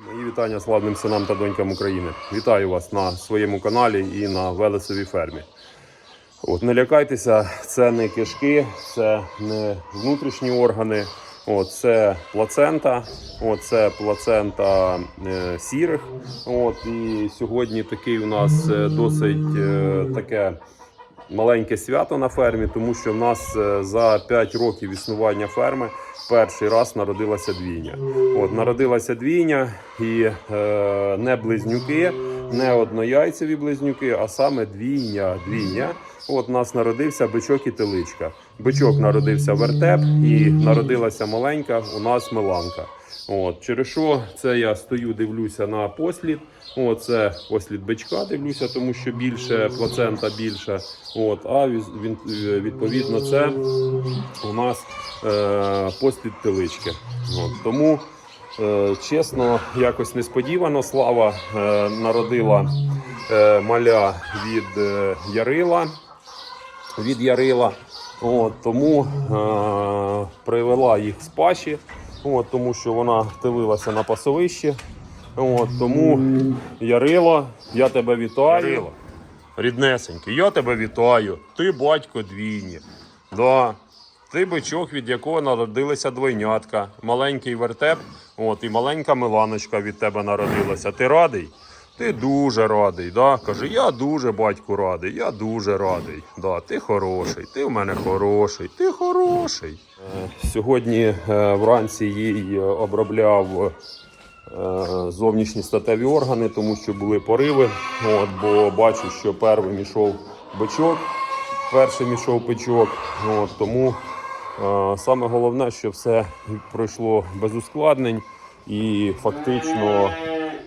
Мої вітання славним синам та донькам України. Вітаю вас на своєму каналі і на Велесовій фермі. От, не лякайтеся, це не кишки, це не внутрішні органи, от, це плацента, от, це плацента е, сірих. От, і сьогодні такий у нас е, досить е, таке маленьке свято на фермі, тому що в нас е, за 5 років існування ферми перший раз народилася двійня. От народилася двійня і е, не близнюки, не однояйцеві близнюки, а саме двійня. Двійня. От у нас народився бичок і теличка. Бичок народився вертеп, і народилася маленька у нас миланка. От, через що це я стою, дивлюся на послід. О, це послід бичка, дивлюся, тому що більше плацента більше. От, а він, е, відповідно це у нас е, послід телички. От, тому, е, чесно, якось несподівано слава е, народила е, маля від е, Ярила. Від Ярила. От, тому е, привела їх з паші, от, тому що вона втелилася на пасовищі. От, тому Ярило, я тебе вітаю. Ярило, ріднесенький, я тебе вітаю. Ти батько двійні. Да. Ти бичок, від якого народилися двойнятка, маленький вертеп, от, і маленька Миланочка від тебе народилася. Ти радий? Ти дуже радий. Да? Каже, я дуже батьку радий, я дуже радий. Да, ти хороший, ти в мене хороший, ти хороший. Е, Сьогодні е, вранці їй е, обробляв зовнішні статеві органи, тому що були пориви. От, бо бачу, що першим ішов бичок, першим ішов печок. От, тому саме головне, що все пройшло без ускладнень і фактично,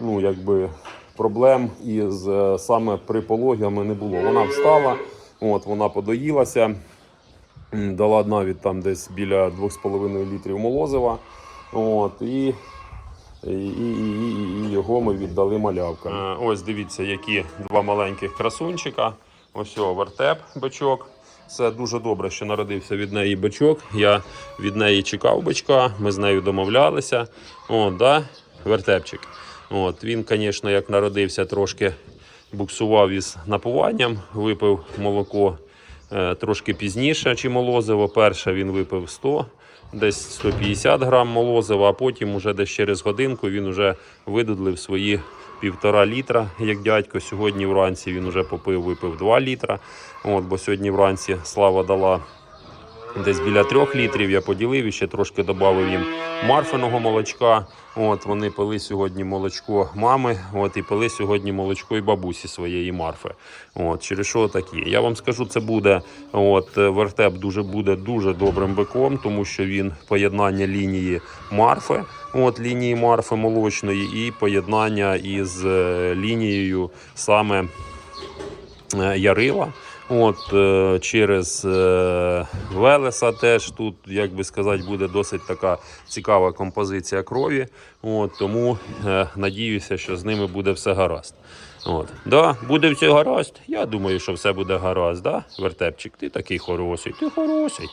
ну якби. Проблем із е, саме припологами не було. Вона встала, от вона подоїлася, дала навіть там десь біля 2,5 літрів молозива. От, і і, і, і, його ми віддали малявкам. Е, ось дивіться, які два маленьких красунчика. Ось о, вертеп бичок. Це дуже добре, що народився від неї бичок. Я від неї чекав бичка, ми з нею домовлялися. О, да? Вертепчик. От, він, звісно, як народився, трошки буксував із напуванням, випив молоко е, трошки пізніше, чи молозиво. Перше він випив 100, десь 150 грам молозива, а потім уже десь через годинку він вже видудлив свої півтора літра, як дядько. Сьогодні вранці він вже попив, випив 2 літра. От, бо сьогодні вранці слава дала десь біля трьох літрів. Я поділив і ще трошки додав їм марфиного молочка. От вони пили сьогодні молочко мами. От і пили сьогодні молочко і бабусі своєї марфи. От через що такі. Я вам скажу, це буде от вертеп дуже буде дуже добрим биком, тому що він поєднання лінії марфи. От лінії марфи молочної і поєднання із е, лінією саме е, Ярила. От е, через е, Велеса теж тут, як би сказати, буде досить така цікава композиція крові. От, тому е, надіюся, що з ними буде все гаразд. От. Да, буде все гаразд. Я думаю, що все буде гаразд. Да? Вертепчик, ти такий хороший, ти хороший.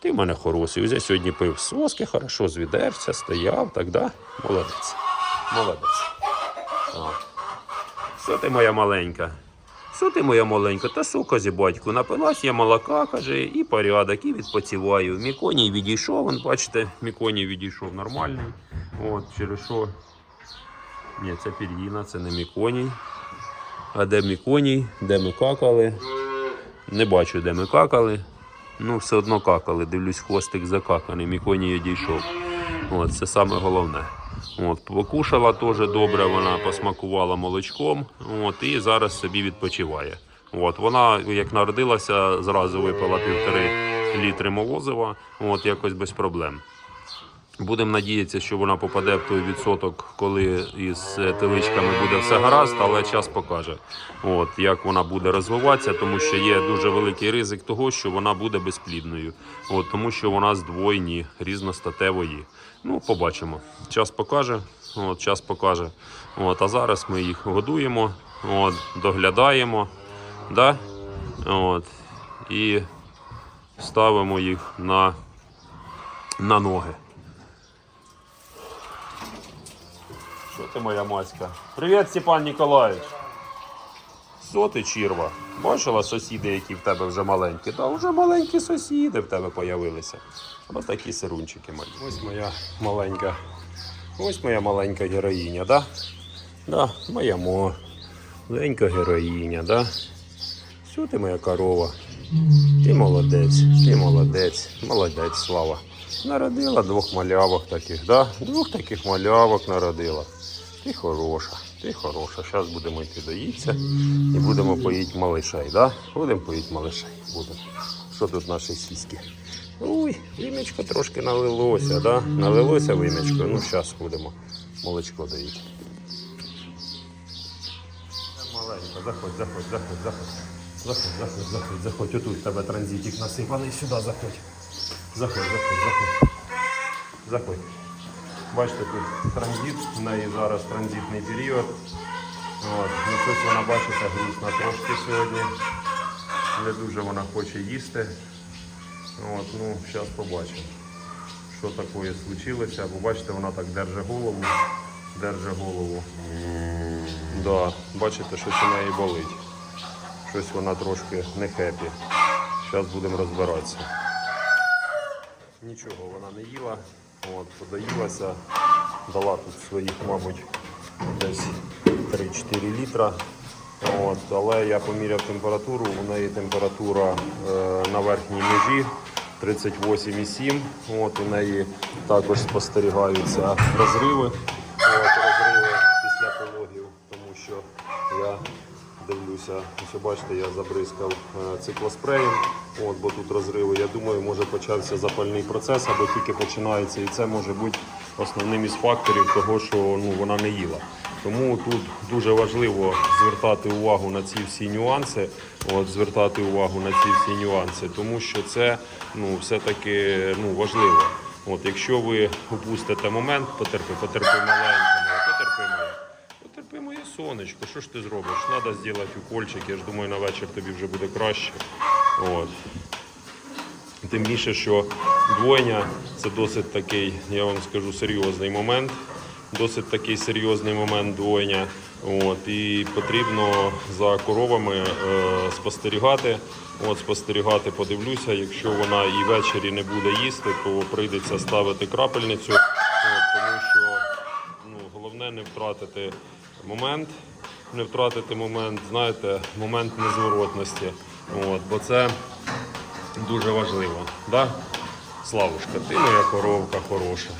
Ти в мене хороший. Я сьогодні пив соски, хорошо з відерця, стояв, так да? Молодець. Молодець. О. Що ти моя маленька? Що ти моя маленька? Та що, каже батьку, напилась я молока, каже, і порядок, і відпочиваю. Міконій відійшов, вон, бачите, Міконій відійшов нормальний. От, через що. Ні, це пір'їна, це не Міконій. А де Міконій? Де ми какали? Не бачу, де ми какали. Ну, все одно какали. Дивлюсь, хвостик закаканий, Міконій одійшов. От, це саме головне. От, покушала теж добре, вона посмакувала молочком. От, і зараз собі відпочиває. От, вона, як народилася, зразу випила півтори літри молозива, от, якось без проблем. Будемо надіятися, що вона попаде в той відсоток, коли із е, теличками буде все гаразд, але час покаже, от, як вона буде розвиватися, тому що є дуже великий ризик того, що вона буде безплідною, от, тому що вона з двойні, різностатевої. Ну, побачимо. Час покаже. От, час покаже. От, а зараз ми їх годуємо, от, доглядаємо. Да? От, і ставимо їх на, на ноги. Що ти моя маська? Привіт, Степан Ніколаївич. Що ти, Чірва? Бачила сусіди, які в тебе вже маленькі? Та вже маленькі сусіди в тебе появилися. Ось такі сирунчики мої. Ось моя маленька. Ось моя маленька героїня, да? Да, моя маленька героїня, да? Що ти моя корова? Ти молодець, ти молодець, молодець, слава. Народила двох малявок таких, да? Двох таких малявок народила. Ти хороша, ти хороша. Зараз будемо йти доїтися і будемо поїти малишей, да? Будемо поїти малишей. Будемо. Що тут наші сіськи? Ой, вимечко трошки налилося, да? Налилося вимечко. Ну, зараз будемо молочко доїти. Маленько, заходь, заходь, заходь, заходь. Заходь, заходь, заходь, заходь. Отут тебе транзитик насипаний, сюди заходь. Заходь, заходь, заходь. Заходь. Бачите, тут транзит, в неї зараз транзитний період. От. Ну, щось вона бачите, грустна трошки сьогодні. Не дуже вона хоче їсти. От, ну, зараз побачимо, що таке случилося. Бо бачите, вона так держить голову, держить голову. Да, бачите, щось у неї болить. Щось вона трошки не хепі. Зараз будемо розбиратися. Нічого вона не їла. От, подоїлася. Дала тут своїх, мабуть, десь 3-4 літра. От, але я поміряв температуру. У неї температура е, на верхній межі 38,7. От, у неї також спостерігаються розриви. От, розриви після пологів, тому що я дивлюся, ось бачите, я забризкав е, циклоспреєм, от, бо тут розриви. Я думаю, може почався запальний процес або тільки починається, і це може бути основним із факторів того, що ну, вона не їла. Тому тут дуже важливо звертати увагу на ці всі нюанси, от, звертати увагу на ці всі нюанси, тому що це ну, все-таки ну, важливо. От, якщо ви упустите момент, потерпи, потерпи маленькому, потерпи моя. Потерпи моє сонечко, що ж ти зробиш? Треба зробити укольчик, я ж думаю, на вечір тобі вже буде краще. От. Тим більше, що двойня це досить такий, я вам скажу, серйозний момент. Досить такий серйозний момент двойня. От, і потрібно за коровами е, спостерігати. От, спостерігати, подивлюся. Якщо вона і ввечері не буде їсти, то прийдеться ставити крапельницю. От, тому що ну, головне не втратити момент, не втратити момент, знаєте, момент незворотності. От, бо це дуже важливо. Да? Славушка, ти моя коровка хороша.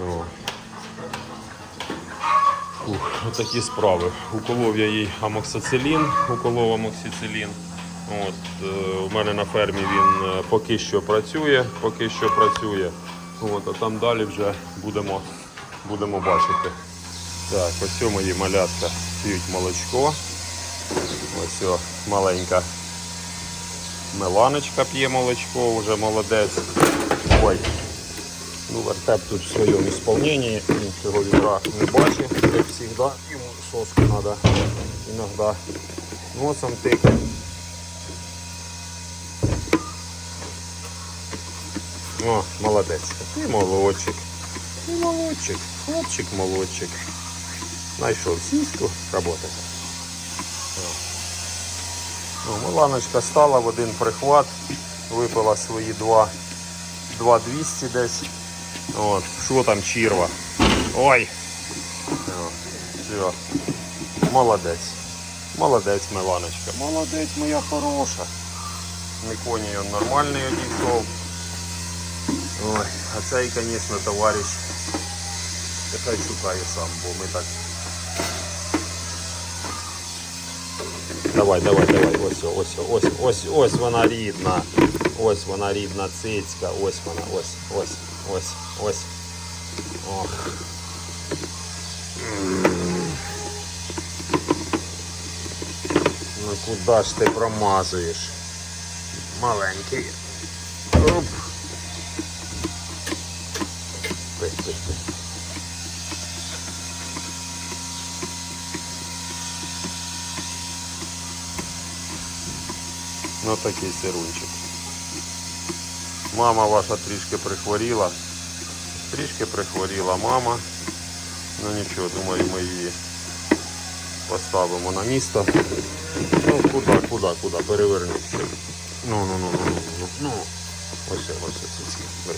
О. Фух, отакі справи. Уколов я їй амоксицилін, уколов амоксицилін. От, е, у мене на фермі він е, поки що працює, поки що працює. От, а там далі вже будемо, будемо бачити. Так, ось мої малятка п'ють молочко. Ось о, маленька Меланочка п'є молочко, вже молодець. Ой. Ну, вертеп тут в своєму ісполненні, він цього відра не бачить, як завжди. Йому соску треба іноді носом тикати. О, молодець. Ти молодчик. Ти молодчик. Хлопчик молодчик. Знайшов сіську, роботи. Ну, Миланочка стала в один прихват, випила свої два, два 200 десь. От, що там чірва? Ой! О, все. Молодець. Молодець, Миланочка. Молодець моя хороша. Миконій он нормальний одійшов. Ой, а цей, звісно, товариш. Нехай шукає сам, бо ми так. Давай, давай, давай, ось, ось, ось, ось, ось вона рідна. Ось вона рідна цицька, ось вона, ось, ось, ось, ось. Ох. Ну куди ж ти промазуєш? Маленький. Ну такий сирунчик. Мама ваша трішки прихворіла. Трішки прихворіла мама. Ну нічого, думаю, ми її поставимо на місто. Ну, куди, куди, куди, перевернись. Ну, ну, ну, ну, ну, ну, ну. Ось, ось, ось, це,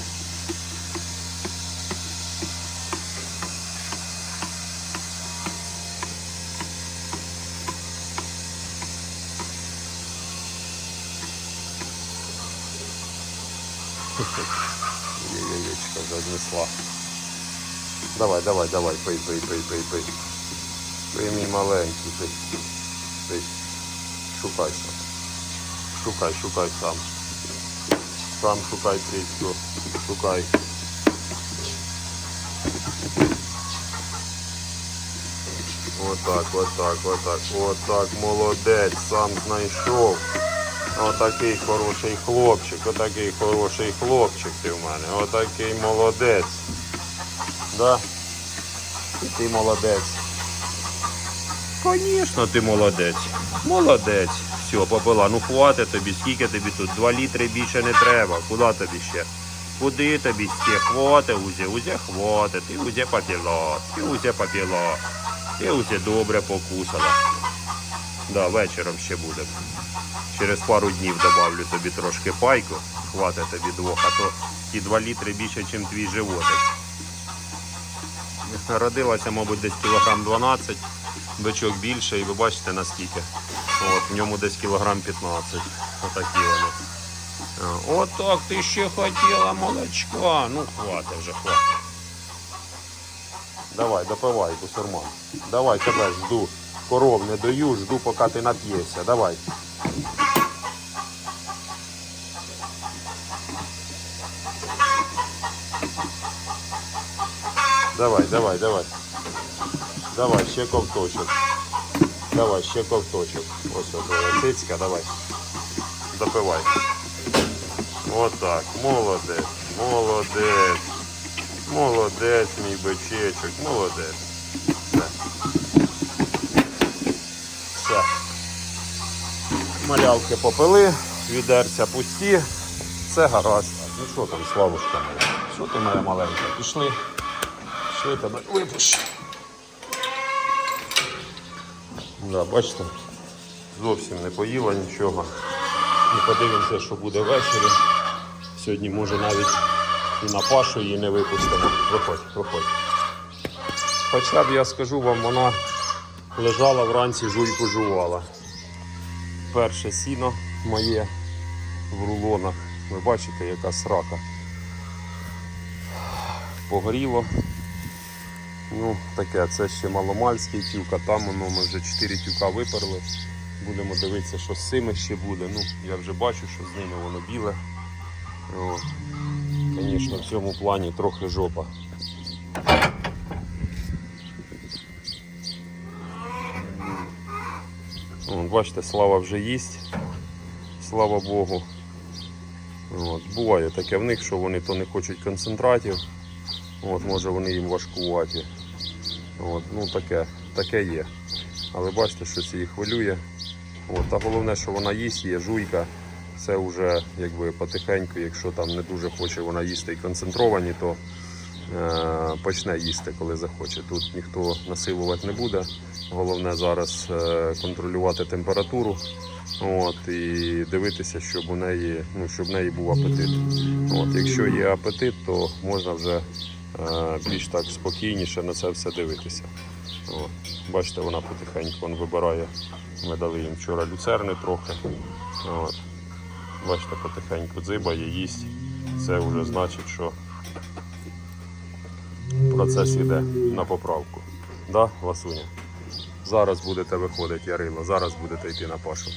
Яєчка вже знесла. Давай, давай, давай, пий, пий, пий, пий, пий. Пий мій маленький, пий. Пий. Шукай сам. Шукай, шукай сам. Сам шукай трічку. Шукай. Отак, отак, отак, отак, молодець, сам знайшов. Отакий хороший хлопчик, отакий хороший хлопчик ти в мене, отакий молодець. Да? І ти молодець. Звісно, ти молодець. Молодець. Все, попила. Ну хватить тобі, скільки тобі тут? Два літри більше не треба. Куди тобі ще? Куди тобі ще? Хватить, узе, узе хватить. Ти узе попіла, ти узе попіла. Ти узе добре покусала. Да, вечором ще буде. Через пару днів добавлю тобі трошки пайку. Хватить тобі двох, а то ті два літри більше, ніж твій животик. Родилася, мабуть, десь кілограм 12, бичок більше, і ви бачите наскільки. От, в ньому десь кілограм 15. Отакі вони. А, От так ти ще хотіла молочка. Ну, хватить вже, хватить. Давай, допивай, бусурман. Давай тебе жду. Коров не даю, жду, поки ти нап'єшся. Давай. Давай, давай, давай. Давай, ще ковточок. Давай, ще ковточок. Ось твоя цицька, давай. Допивай. Отак. Молодець. Молодець. Молодець, мій бичечок. Молодець. Все. Все. Малявки попили, відерця пусті. Все гаразд. Ну що там, Славушка моя? Що ти моя маленька? Пішли. Пішли тебе випущу. Да, бачите, зовсім не поїла нічого. І подивимося, що буде ввечері. Сьогодні може навіть і на пашу її не випустимо. Виходь, виходь. Хоча б я скажу вам, вона лежала вранці, жуйку жувала. Перше сіно моє в рулонах. Ви бачите, яка срака. Погоріло. Ну, таке, це ще маломальський тюк, а там воно ми вже 4 тюка виперли. Будемо дивитися, що з цими ще буде. Ну, я вже бачу, що з ними воно біле. Звісно, в цьому плані трохи жопа. Вон, бачите, слава вже їсть. Слава Богу. От, буває таке в них, що вони то не хочуть концентратів. От, може вони їм важкуваті. От, ну таке, таке є. Але бачите, що це її хвилює. От, та головне, що вона їсть, є жуйка. Це вже якби потихеньку, якщо там не дуже хоче вона їсти і концентровані, то е, почне їсти, коли захоче. Тут ніхто насилувати не буде. Головне зараз е, контролювати температуру. От, і дивитися, щоб у неї, ну, щоб в неї був апетит. От, якщо є апетит, то можна вже більш так спокійніше на це все дивитися. От. Бачите, вона потихеньку вон вибирає. Ми дали їм вчора люцерни трохи. От. Бачите, потихеньку дзибає, їсть. Це вже значить, що процес іде на поправку. Да, Васуня? Зараз будете виходити, Ярило, зараз будете йти на пашу.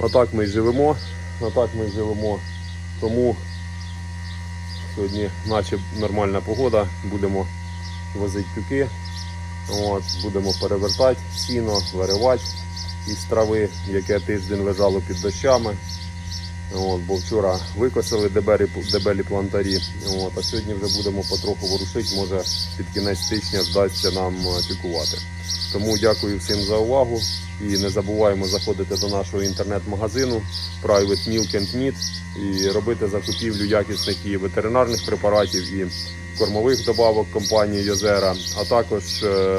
Отак ми й живемо, отак ми й живемо. Тому сьогодні наче нормальна погода, будемо возити тюки, от, будемо перевертати сіно, виривати із трави, яке тиждень лежало під дощами. От, бо вчора викосили дебелі, дебелі плантарі, от, а сьогодні вже будемо потроху ворушити, може під кінець тижня вдасться нам е, тюкувати. Тому дякую всім за увагу. І не забуваємо заходити до нашого інтернет-магазину Private Milk and Meat і робити закупівлю якісних і ветеринарних препаратів і кормових добавок компанії Йозера, а також е,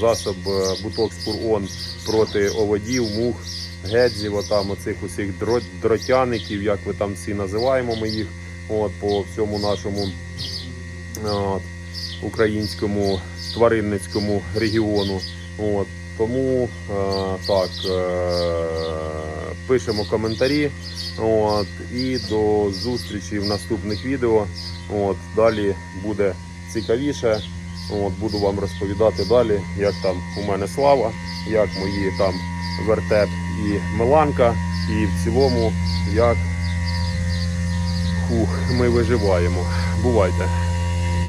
засоб е, Бутокс Пурон проти оводів, мух, гедзів, отам оцих усіх дро- дротяників, як ви там всі називаємо ми їх, от, по всьому нашому от, українському тваринницькому регіону. От, тому е, так, е, пишемо коментарі. От, і до зустрічі в наступних відео. От, далі буде цікавіше. От, буду вам розповідати далі, як там у мене слава, як мої там вертеп і Миланка, і в цілому, як фух, ми виживаємо. Бувайте!